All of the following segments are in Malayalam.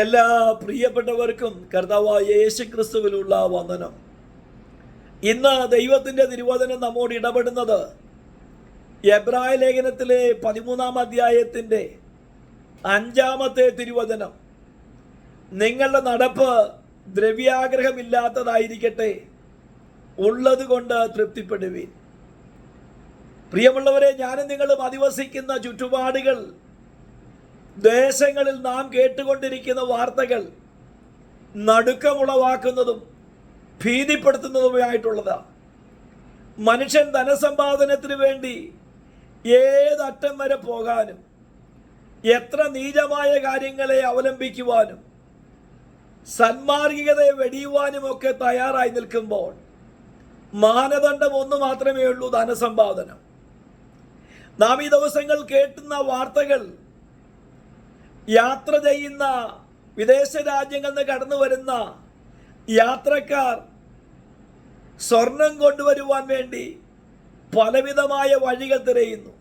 എല്ലാ പ്രിയപ്പെട്ടവർക്കും കർത്താവായ യേശുക്രിസ്തുവിലുള്ള വന്ദനം. ഇന്ന് ദൈവത്തിന്റെ തിരുവചനം നമ്മോട് ഇടപെടുന്നത് എബ്രായ ലേഖനത്തിലെ പതിമൂന്നാം അധ്യായത്തിന്റെ അഞ്ചാമത്തെ തിരുവചനം. നിങ്ങളുടെ നടപ്പ് ദ്രവ്യാഗ്രഹമില്ലാത്തതായിരിക്കട്ടെ ഉള്ളത് കൊണ്ട് തൃപ്തിപ്പെടുവീൻ. പ്രിയമുള്ളവരെ ഞാനും നിങ്ങളും അധിവസിക്കുന്ന ചുറ്റുപാടുകൾ ദേശങ്ങളിൽ നാം കേട്ടുകൊണ്ടിരിക്കുന്ന വാർത്തകൾ നടുക്കമുളവാക്കുന്നതും ഭീതിപ്പെടുത്തുന്നതുമായിട്ടുള്ളതാണ് മനുഷ്യൻ ധനസമ്പാദനത്തിന് വേണ്ടി ഏതറ്റം വരെ പോകാനും എത്ര നീചമായ കാര്യങ്ങളെ അവലംബിക്കുവാനും സന്മാർഗികതയെ വെടിയുവാനും ഒക്കെ തയ്യാറായി നിൽക്കുമ്പോൾ മാനദണ്ഡം ഒന്ന് മാത്രമേ ഉള്ളൂ ധനസമ്പാദനം. നാം ഈ ദിവസങ്ങൾ കേട്ടുന്ന വാർത്തകൾ യാത്ര ചെയ്യുന്ന വിദേശ രാജ്യങ്ങളിൽ നിന്ന് കടന്നു വരുന്ന യാത്രക്കാർ സ്വർണം കൊണ്ടുവരുവാൻ വേണ്ടി പലവിധമായ വഴികൾ തിരയുന്നു.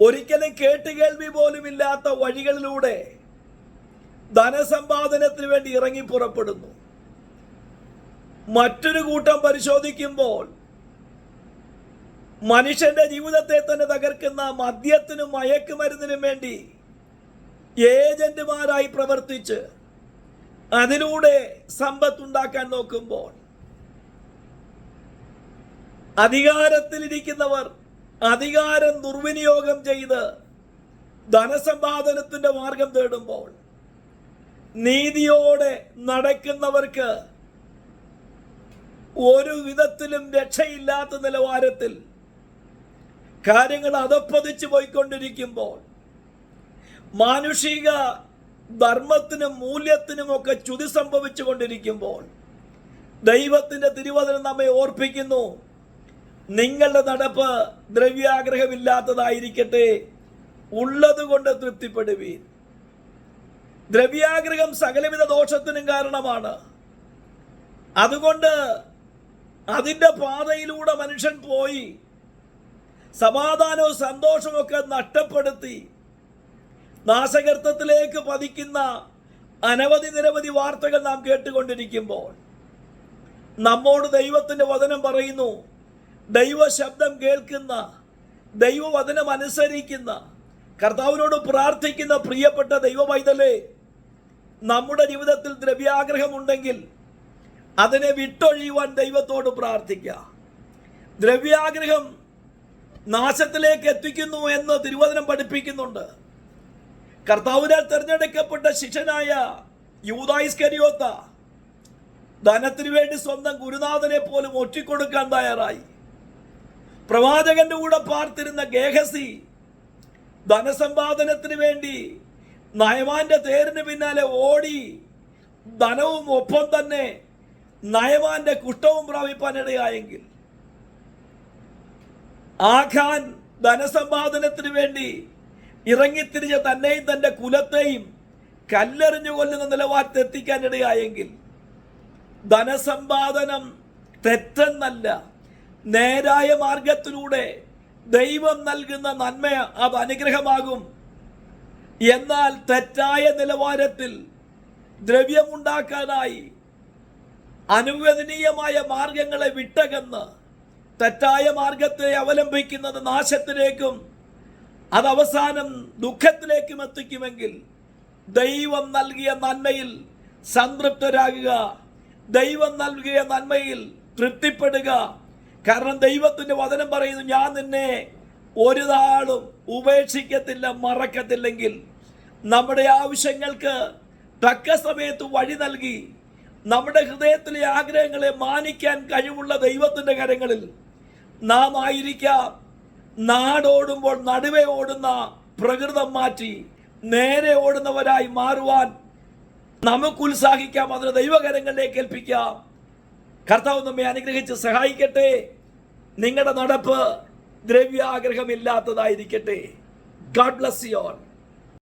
ഒരിക്കലും കേട്ടുകേൾവി പോലും ഇല്ലാത്ത വഴികളിലൂടെ ധനസമ്പാദനത്തിന് വേണ്ടി ഇറങ്ങി പുറപ്പെടുന്നു. മറ്റൊരു കൂട്ടം പരിശോധിക്കുമ്പോൾ മനുഷ്യന്റെ ജീവിതത്തെ തന്നെ തകർക്കുന്ന മദ്യത്തിനും മയക്കുമരുന്നിനും വേണ്ടി ഏജന്റുമാരായി പ്രവർത്തിച്ച് അതിലൂടെ സമ്പത്തുണ്ടാക്കാൻ നോക്കുമ്പോൾ അധികാരത്തിലിരിക്കുന്നവർ അധികാരം ദുർവിനിയോഗം ചെയ്ത് ധനസമ്പാദനത്തിന്റെ മാർഗം തേടുമ്പോൾ നീതിയോടെ നടക്കുന്നവർക്ക് ഒരു വിധത്തിലും രക്ഷയില്ലാത്ത നിലവാരത്തിൽ കാര്യങ്ങൾ അതപ്പതിച്ചു പോയിക്കൊണ്ടിരിക്കുമ്പോൾ മാനുഷിക ധർമ്മത്തിനും മൂല്യത്തിനും ഒക്കെ ചുതി സംഭവിച്ചു കൊണ്ടിരിക്കുമ്പോൾ ദൈവത്തിന്റെ തിരുവചനം നമ്മെ ഓർപ്പിക്കുന്നു. നിങ്ങളുടെ നടപ്പ് ദ്രവ്യാഗ്രഹമില്ലാത്തതായിരിക്കട്ടെ ഉള്ളത് കൊണ്ട് തൃപ്തിപ്പെടുവീൻ. ദ്രവ്യാഗ്രഹം സകലവിധ ദോഷത്തിനും കാരണമാണ്. അതുകൊണ്ട് അതിന്റെ പാതയിലൂടെ മനുഷ്യൻ പോയി സമാധാനവും സന്തോഷമൊക്കെ നഷ്ടപ്പെടുത്തി നാശകർത്തത്തിലേക്ക് പതിക്കുന്ന അനവധി നിരവധി വാർത്തകൾ നാം കേട്ടുകൊണ്ടിരിക്കുമ്പോൾ നമ്മോട് ദൈവത്തിന്റെ വചനം പറയുന്നു. ദൈവ ശബ്ദം കേൾക്കുന്ന ദൈവവചനം അനുസരിക്കുന്ന കർത്താവിനോട് പ്രാർത്ഥിക്കുന്ന പ്രിയപ്പെട്ട ദൈവ പൈതലേ നമ്മുടെ ജീവിതത്തിൽ ദ്രവ്യാഗ്രഹമുണ്ടെങ്കിൽ അതിനെ വിട്ടൊഴിയുവാൻ ദൈവത്തോട് പ്രാർത്ഥിക്കുക ദ്രവ്യാഗ്രഹം നാശത്തിലേക്ക് എത്തിക്കുന്നു എന്ന് തിരുവചനം പഠിപ്പിക്കുന്നുണ്ട്. കർത്താവിനാൽ തിരഞ്ഞെടുക്കപ്പെട്ട ശിഷ്യനായ യൂതായിസ്കരിയോത്ത ധനത്തിനു വേണ്ടി സ്വന്തം ഗുരുനാഥനെ പോലും ഒറ്റിക്കൊടുക്കാൻ തയ്യാറായി. പ്രവാചകന്റെ കൂടെ പാർത്തിരുന്ന ഗേഹസി ധനസമ്പാദനത്തിന് വേണ്ടി നയമാന്റെ തേരിന് പിന്നാലെ ഓടി ധനവും ഒപ്പം തന്നെ നയമാന്റെ കുഷ്ടവും പ്രാപിപ്പാനിടയായെങ്കിൽ ആഖാൻ ധനസമ്പാദനത്തിന് വേണ്ടി ഇറങ്ങിത്തിരിഞ്ഞ തന്നെയും തന്റെ കുലത്തെയും കല്ലെറിഞ്ഞു കൊല്ലുന്ന നിലവാരത്തെത്തിക്കാനിടയായെങ്കിൽ ധനസമ്പാദനം തെറ്റെന്നല്ല നേരായ മാർഗത്തിലൂടെ ദൈവം നൽകുന്ന നന്മ അത് അനുഗ്രഹമാകും. എന്നാൽ തെറ്റായ നിലവാരത്തിൽ ദ്രവ്യമുണ്ടാക്കാനായി അനുവദനീയമായ മാർഗങ്ങളെ വിട്ടകന്ന് തെറ്റായ മാർഗത്തെ അവലംബിക്കുന്നത് നാശത്തിലേക്കും അത് അവസാനം ദുഃഖത്തിലേക്കും എത്തിക്കുമെങ്കിൽ ദൈവം നൽകിയ നന്മയിൽ സംതൃപ്തരാകുക. ദൈവം നൽകിയ നന്മയിൽ തൃപ്തിപ്പെടുക. കാരണം ദൈവത്തിന്റെ വചനം പറയുന്നു ഞാൻ നിന്നെ ഒരു നാളും ഉപേക്ഷിക്കത്തില്ല മറക്കത്തില്ലെങ്കിൽ. നമ്മുടെ ആവശ്യങ്ങൾക്ക് തക്ക സമയത്ത് വഴി നൽകി. നമ്മുടെ ഹൃദയത്തിലെ ആഗ്രഹങ്ങളെ മാനിക്കാൻ കഴിവുള്ള ദൈവത്തിന്റെ കരങ്ങളിൽ നാം ആയിരിക്കാം. നാടോടുമ്പോൾ നടുവേ ഓടുന്ന പ്രകൃതം മാറ്റി നേരെ ഓടുന്നവരായി മാറുവാൻ നമുക്ക് ഉത്സാഹിക്കാം അതിന് ദൈവകരങ്ങളിലേക്ക് ഏൽപ്പിക്കാം. കർത്താവ് നമ്മെ അനുഗ്രഹിച്ച് സഹായിക്കട്ടെ. നിങ്ങളുടെ നടപ്പ് ദ്രവ്യാഗ്രഹമില്ലാത്തതായിരിക്കട്ടെ. God bless you all